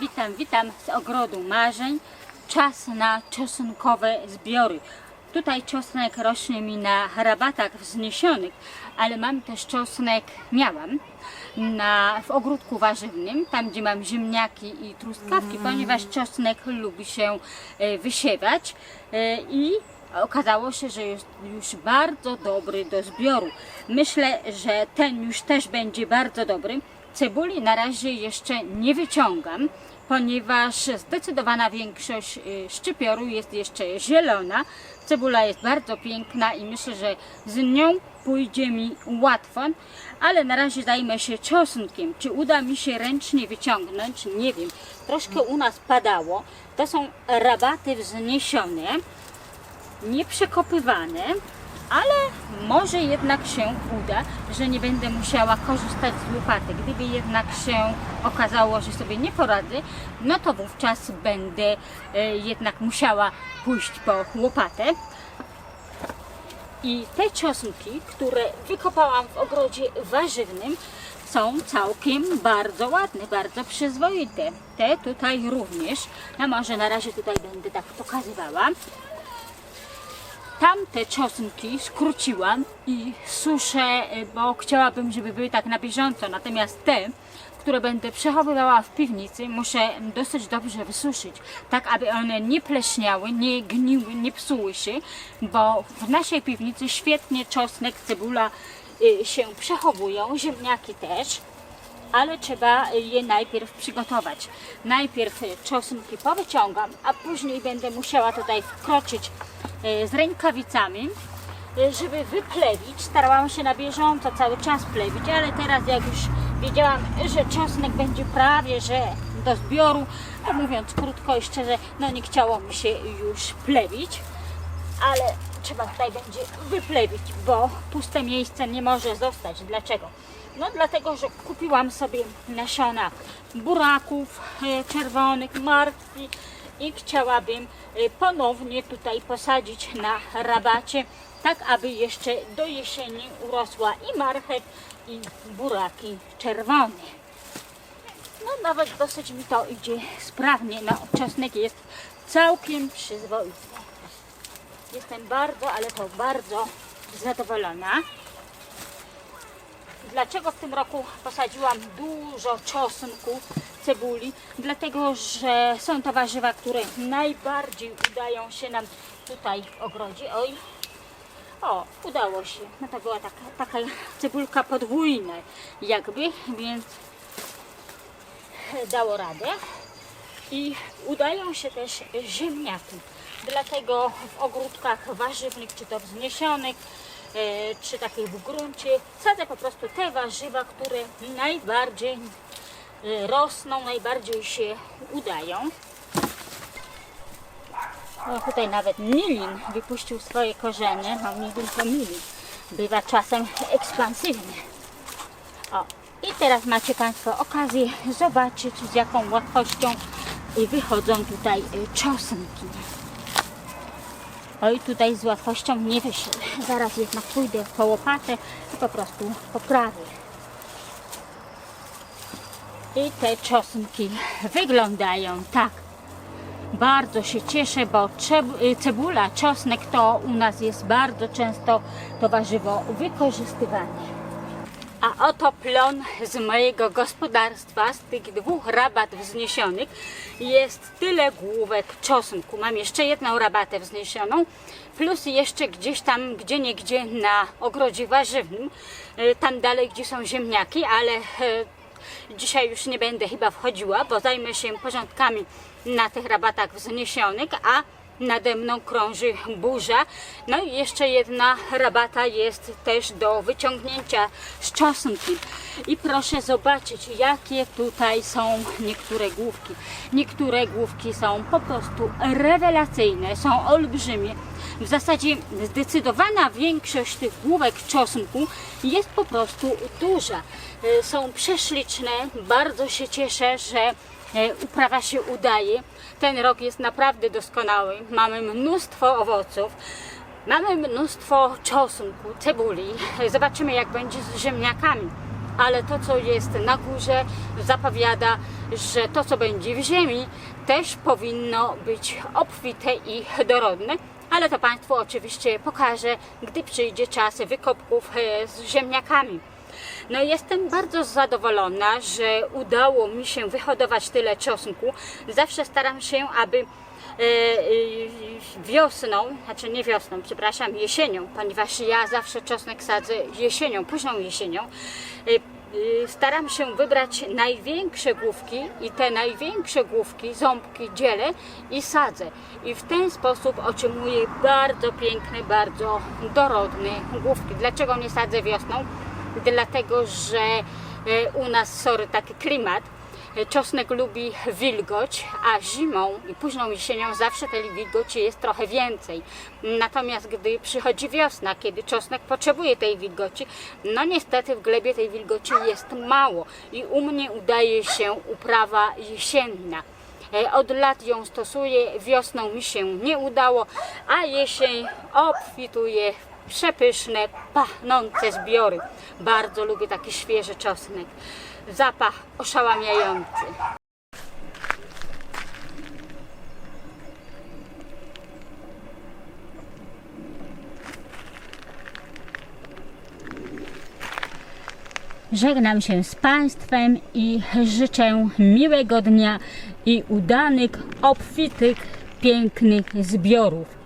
Witam, witam z ogrodu marzeń. Czas na czosnkowe zbiory. Tutaj czosnek rośnie mi na rabatach wzniesionych, ale mam też czosnek, miałam, na, w ogródku warzywnym, tam gdzie mam ziemniaki i truskawki, ponieważ czosnek lubi się e, wysiewać e, i okazało się, że jest już bardzo dobry do zbioru. Myślę, że ten już też będzie bardzo dobry. Cebuli na razie jeszcze nie wyciągam, ponieważ zdecydowana większość y, szczypioru jest jeszcze zielona. Cebula jest bardzo piękna i myślę, że z nią pójdzie mi łatwo, ale na razie zajmę się czosnkiem. Czy uda mi się ręcznie wyciągnąć? Nie wiem. Troszkę u nas padało. To są rabaty wzniesione nieprzekopywane, ale może jednak się uda, że nie będę musiała korzystać z łopaty. Gdyby jednak się okazało, że sobie nie poradzę, no to wówczas będę e, jednak musiała pójść po łopatę. I te czosnki, które wykopałam w ogrodzie warzywnym, są całkiem bardzo ładne, bardzo przyzwoite. Te tutaj również. No może na razie tutaj będę tak pokazywała. Tamte czosnki skróciłam i suszę, e, bo chciałabym, żeby były tak na bieżąco. Natomiast te, które będę przechowywała w piwnicy, muszę dosyć dobrze wysuszyć, tak aby one nie pleśniały, nie gniły, nie psuły się, bo w naszej piwnicy świetnie czosnek, cebula y, się przechowują, ziemniaki też ale trzeba je najpierw przygotować. Najpierw czosnki powyciągam, a później będę musiała tutaj wkroczyć z rękawicami, e, żeby wyplewić. Starałam się na bieżąco cały czas plewić, ale teraz jak już wiedziałam, że czosnek będzie prawie, że do zbioru, to mówiąc krótko i szczerze, no nie chciało mi się już plewić, ale trzeba tutaj będzie wyplewić, bo puste miejsce nie może zostać. Dlaczego? No dlatego, że kupiłam sobie nasiona buraków e, czerwonych, martwi i chciałabym e, ponownie tutaj posadzić na rabacie, tak aby jeszcze do jesieni urosła i marchew i buraki czerwone. No nawet dosyć mi to idzie sprawnie. No czosnek jest całkiem przyzwoity. Jestem bardzo, ale to bardzo zadowolona. Dlaczego w tym roku posadziłam dużo czosnku, cebuli? Dlatego, że są to warzywa, które najbardziej udają się nam tutaj w ogrodzie. Oj, o, udało się. No to była taka, taka cebulka podwójna jakby, więc dało radę. I udają się też ziemniaki. Dlatego w ogródkach warzywnych, czy to wzniesionych, e, czy takich w gruncie, sadzę po prostu te warzywa, które najbardziej rosną, najbardziej się udają. No tutaj nawet milin wypuścił swoje korzenie, no nie tylko milin, bywa czasem ekspansywny. O, i teraz macie Państwo okazję zobaczyć z jaką łatwością wychodzą tutaj y, czosnki. Oj, tutaj z łatwością nie wyszły. Zaraz jednak pójdę po łopatę i po prostu poprawię. I te czosnki wyglądają tak. Bardzo się cieszę, bo y, cebula, czosnek to u nas jest bardzo często to warzywo wykorzystywane. A oto plon z mojego gospodarstwa, z tych dwóch rabat wzniesionych, jest tyle główek czosnku. Mam jeszcze jedną rabatę wzniesioną, plus jeszcze gdzieś tam, gdzie nie gdzie na ogrodzie warzywnym, y, tam dalej, gdzie są ziemniaki, ale y, Dzisiaj już nie będę chyba wchodziła, bo zajmę się porządkami na tych rabatach wzniesionych, a nade mną krąży burza. No i jeszcze jedna rabata jest też do wyciągnięcia z czosnki. I proszę zobaczyć, jakie tutaj są niektóre główki. Niektóre główki są po prostu rewelacyjne, są olbrzymie. W zasadzie zdecydowana większość tych główek czosnku jest po prostu duża. E, Są prześliczne, bardzo się cieszę, że e, uprawa się udaje. Ten rok jest naprawdę doskonały. Mamy mnóstwo owoców. Mamy mnóstwo czosnku, cebuli. Zobaczymy jak będzie z ziemniakami. ale to, co jest na górze, zapowiada, że to, co będzie w ziemi, też powinno być obfite i dorodne. Ale to Państwu oczywiście pokażę, gdy przyjdzie czas wykopków e, z ziemniakami. No jestem bardzo zadowolona, że udało mi się wyhodować tyle czosnku. Zawsze staram się, aby e, e, wiosną, znaczy nie wiosną, przepraszam, jesienią, ponieważ ja zawsze czosnek sadzę jesienią, późną jesienią. E, Staram się wybrać największe główki i te największe główki, ząbki dzielę i sadzę. I w ten sposób otrzymuję bardzo piękne, bardzo dorodne główki. Dlaczego nie sadzę wiosną? Dlatego, że e, u nas, sorry, taki klimat, czosnek lubi wilgoć, a zimą i późną jesienią zawsze tej wilgoci jest trochę więcej. Natomiast gdy przychodzi wiosna, kiedy czosnek potrzebuje tej wilgoci, no niestety w glebie tej wilgoci jest mało i u mnie udaje się uprawa jesienna. E, Od lat ją stosuję, wiosną mi się nie udało, a jesień obfituje przepyszne, pachnące zbiory. Bardzo lubię taki świeży czosnek. Zapach oszałamiający. Żegnam się z Państwem i życzę miłego dnia i udanych, obfitych, pięknych zbiorów.